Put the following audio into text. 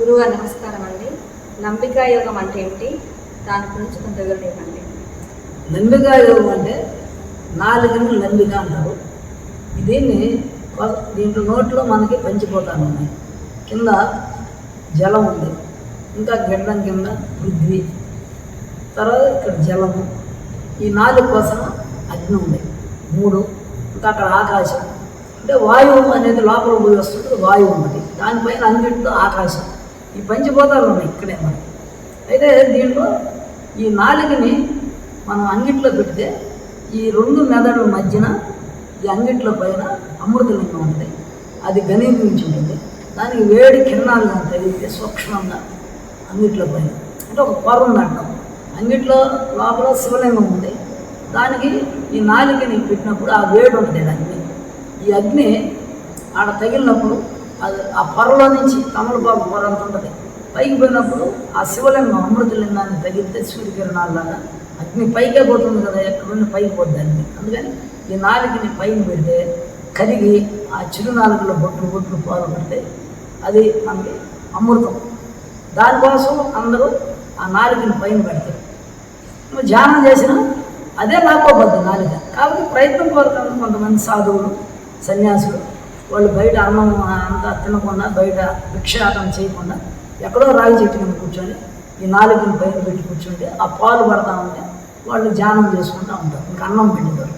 గురుగారు నమస్కారం అండి. నంబికా యోగం అంటే ఏమిటి? దాని గురించి కొంత వివరణ ఇవ్వండి. నంబికా యోగం అంటే నాలుగు నంబిక అన్నారు దీన్ని దీంట్లో నోట్లో మనకి పంచిపోతాను ఉన్నాయి. కింద జలం ఉంది. ఇంకా గడ్డం కింద పృథ్వీ. తర్వాత ఇక్కడ జలము. ఈ నాలుగు కోసం అగ్ని ఉంది. మూడు. ఇంకా అక్కడ ఆకాశం. అంటే వాయువు అనేది లోపల పోయి వస్తుంది. వాయువు ఉన్నది. దానిపైన అంగిట్లో ఆకాశం. ఈ పంచిపోతాలు ఉన్నాయి ఇక్కడే మనకి అయితే దీంట్లో ఈ నాలుగుని మనం అంగిట్లో పెడితే ఈ రెండు మెదడుల మధ్యన ఈ అంగిట్ల పైన అమృతలింగం ఉంటుంది. అది ఘనీభవించి ఉంటుంది. దానికి వేడి కిరణాలుగా తగిలితే సూక్ష్మంగా అంగిట్ల పైన. అంటే ఒక పొర నాటకం. అంగిట్లో లోపల శివలింగం ఉంది. దానికి ఈ నాలుకని పెట్టినప్పుడు ఆ వేడి ఉంటుంది అగ్ని. ఈ అగ్ని ఆడ తగిలినప్పుడు అది ఆ పొరలో నుంచి తమలపాకు పొర అంత ఉంటుంది. పైకి పోయినప్పుడు ఆ శివలింగం అమృతలింగాన్ని తగిలితే సూర్యకిరణాల్లాగా అగ్ని పైకే పోతుంది కదా ఎక్కడున్న నుండి పైకి పోద్ది అందుకని ఈ నాలుగుని పైన పెడితే కరిగి ఆ చిరునాలుగులో బొట్లు బొట్లు పాలు పడితే అది మనకి అమృతం. దానికోసం అందరూ ఆ నాలుగుని పైన పెడతారు. నువ్వు ధ్యానం చేసినా అదే లాక్కోబద్దు నాలుక కాబట్టి ప్రయత్నం కోరుతాను కొంతమంది సాధువులు సన్యాసులు వాళ్ళు బయట అన్నం అంతా తినకుండా బయట భిక్షాటం చేయకుండా ఎక్కడో రాగి చెట్టు కింద కూర్చొని ఈ నాలుగుని పైన పెట్టి కూర్చుంటే ఆ పాలు పడతా ఉంటే వాళ్ళు ధ్యానం చేసుకుంటూ ఉంటారు. ఇంకా అన్నం పెట్టేవారు